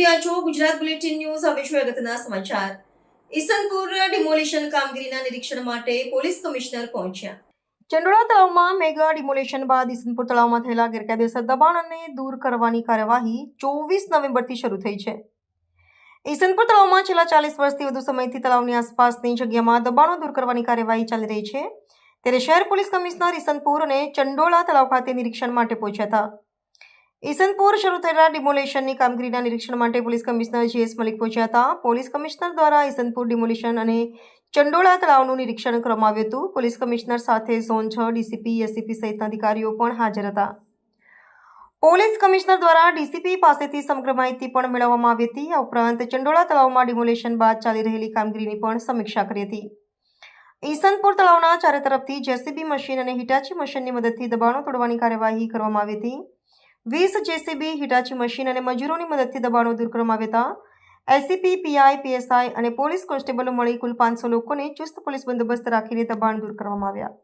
રહ્યા છો Gujarat bulletin news હવે છું સમાચાર. ઈસનપુર ડિમોલિશન કામગીરીના નિરીક્ષણ માટે પોલીસ કમિશનર પહોંચ્યા. ચંડોળા તળાવમાં મેગા ડિમોલિશન બાદ ઈસનપુર તળાવમાં થયેલા ગેરકાયદેસર દબાણને દૂર કરવાની કાર્યવાહી ચોવીસ નવેમ્બરથી શરૂ થઈ છે. ઈસનપુર તળાવમાં છેલ્લા ચાલીસ વર્ષથી વધુ સમયથી તળાવની આસપાસની જગ્યામાં દબાણો દૂર કરવાની કાર્યવાહી ચાલી રહી છે. ત્યારે શહેર પોલીસ કમિશનર ઈસનપુર અને ચંડોળા તળાવ ખાતે નિરીક્ષણ માટે પહોંચ્યા હતા. ઈસનપુર શરૂ થયેલા ડિમોલેશનની કામગીરીના નિરીક્ષણ માટે પોલીસ કમિશનર જીએસ મલિક પહોંચ્યા હતા. પોલીસ કમિશનર દ્વારા ઈસનપુર ડિમોલેશન અને ચંડોળા તળાવનું નિરીક્ષણ કરવામાં આવ્યું હતું. પોલીસ કમિશનર સાથે ઝોન છ, ડીસીપી એસીપી સહિતના અધિકારીઓ પણ હાજર હતા. પોલીસ કમિશનર દ્વારા ડીસીપી પાસેથી સમગ્ર માહિતી પણ મેળવવામાં આવી હતી. આ ઉપરાંત ચંડોળા તળાવમાં ડિમોલેશન બાદ ચાલી રહેલી કામગીરીની પણ સમીક્ષા કરી હતી. ઈસનપુર તળાવના ચારે તરફથી જેસીબી મશીન અને હિટાચી મશીનની મદદથી દબાણો તોડવાની કાર્યવાહી કરવામાં આવી હતી. વીસ જેસીબી હિટાચી મશીન અને મજૂરોની મદદથી દબાણો દૂર કરવામાં આવ્યા હતા. એસીપી પીઆઈ, પીએસઆઈ અને પોલીસ કોન્સ્ટેબલો મળી કુલ પાંચસો લોકોને ચુસ્ત પોલીસ બંદોબસ્ત રાખીને દબાણ દૂર કરવામાં આવ્યા.